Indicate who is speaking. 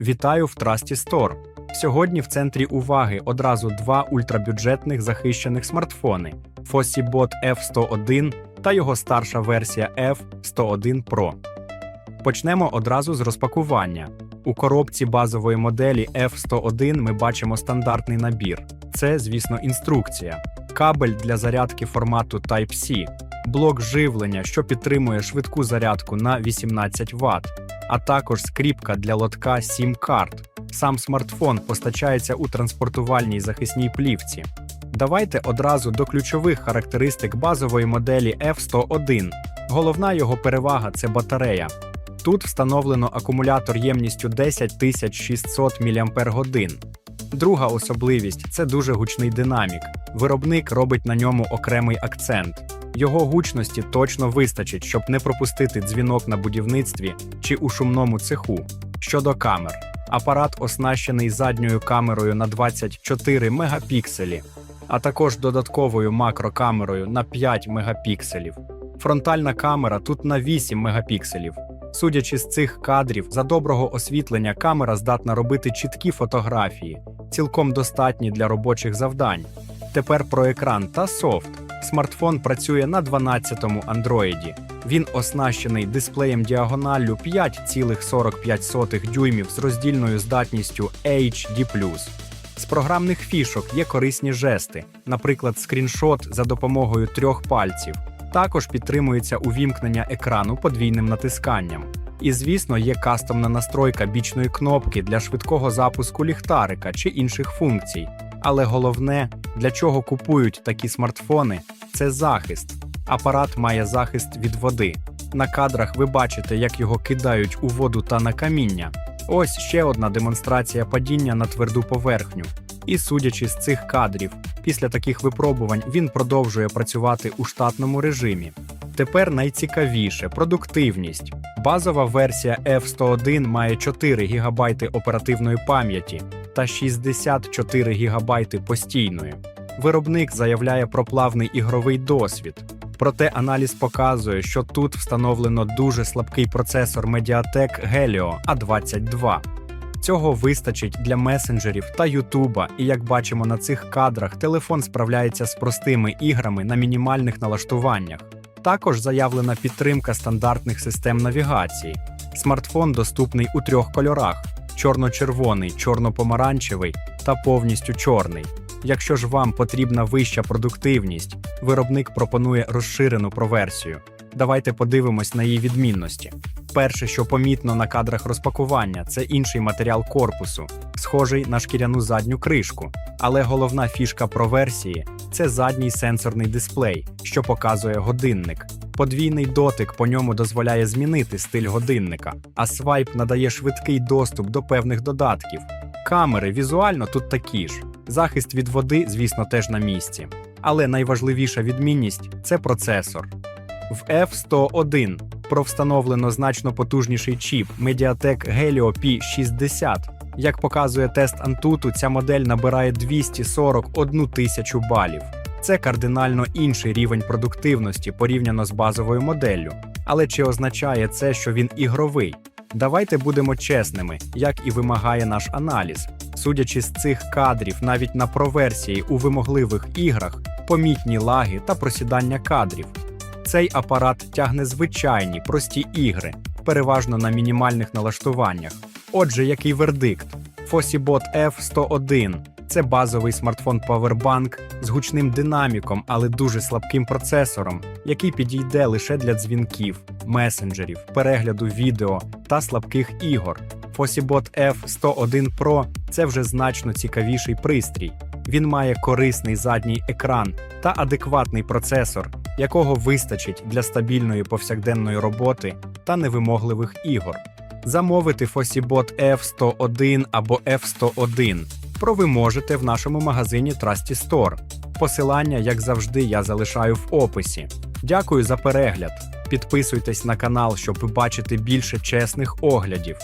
Speaker 1: Вітаю в Trusty Store. Сьогодні в центрі уваги одразу два ультрабюджетних захищених смартфони FossiBot F101 та його старша версія F101 Pro. Почнемо одразу з розпакування. У коробці базової моделі F101 ми бачимо стандартний набір. Це, звісно, інструкція, кабель для зарядки формату Type-C, блок живлення, що підтримує швидку зарядку на 18 Вт, а також скріпка для лотка SIM карт. Сам смартфон постачається у транспортувальній захисній плівці. Давайте одразу до ключових характеристик базової моделі F101. Головна його перевага це батарея. Тут встановлено акумулятор ємністю 10600 мАч. Друга особливість це дуже гучний динамік. Виробник робить на ньому окремий акцент. Його гучності точно вистачить, щоб не пропустити дзвінок на будівництві чи у шумному цеху. Щодо камер, апарат оснащений задньою камерою на 24 мегапікселі, а також додатковою макрокамерою на 5 мегапікселів. Фронтальна камера тут на 8 мегапікселів. Судячи з цих кадрів, за доброго освітлення камера здатна робити чіткі фотографії, цілком достатні для робочих завдань. Тепер про екран та софт. Смартфон працює на 12-му Android. Він оснащений дисплеєм діагоналлю 5,45 дюймів з роздільною здатністю HD+. З програмних фішок є корисні жести, наприклад, скріншот за допомогою трьох пальців. Також підтримується увімкнення екрану подвійним натисканням. І, звісно, є кастомна настройка бічної кнопки для швидкого запуску ліхтарика чи інших функцій. Але головне, для чого купують такі смартфони, це захист. Апарат має захист від води. На кадрах ви бачите, як його кидають у воду та на каміння. Ось ще одна демонстрація падіння на тверду поверхню. І судячи з цих кадрів, після таких випробувань він продовжує працювати у штатному режимі. Тепер найцікавіше продуктивність. Базова версія F101 має 4 ГБ оперативної пам'яті та 64 ГБ постійної. Виробник заявляє про плавний ігровий досвід. Проте аналіз показує, що тут встановлено дуже слабкий процесор Mediatek Helio A22. Цього вистачить для месенджерів та Ютуба, і як бачимо на цих кадрах, телефон справляється з простими іграми на мінімальних налаштуваннях. Також заявлена підтримка стандартних систем навігації. Смартфон доступний у трьох кольорах: чорно-червоний, чорно-помаранчевий та повністю чорний. Якщо ж вам потрібна вища продуктивність, виробник пропонує розширену проверсію. Давайте подивимось на її відмінності. Перше, що помітно на кадрах розпакування, це інший матеріал корпусу, схожий на шкіряну задню кришку. Але головна фішка проверсії це задній сенсорний дисплей, що показує годинник. Подвійний дотик по ньому дозволяє змінити стиль годинника, а свайп надає швидкий доступ до певних додатків. Камери візуально тут такі ж. Захист від води, звісно, теж на місці. Але найважливіша відмінність це процесор. В F101 провстановлено значно потужніший чіп Mediatek Helio P60. Як показує тест Antutu, ця модель набирає 241 тисячу балів. Це кардинально інший рівень продуктивності порівняно з базовою моделлю. Але чи означає це, що він ігровий? Давайте будемо чесними, як і вимагає наш аналіз. Судячи з цих кадрів, навіть на проверсії у вимогливих іграх помітні лаги та просідання кадрів. Цей апарат тягне звичайні прості ігри, переважно на мінімальних налаштуваннях. Отже, який вердикт? FossiBot F101 це базовий смартфон Powerbank з гучним динаміком, але дуже слабким процесором, який підійде лише для дзвінків, месенджерів, перегляду відео та слабких ігор. FossiBot F101 Pro це вже значно цікавіший пристрій. Він має корисний задній екран та адекватний процесор, якого вистачить для стабільної повсякденної роботи та невимогливих ігор. Замовити FossiBot F101 або F101 про ви можете в нашому магазині Trusty Store. Посилання, як завжди, я залишаю в описі. Дякую за перегляд. Підписуйтесь на канал, щоб бачити більше чесних оглядів.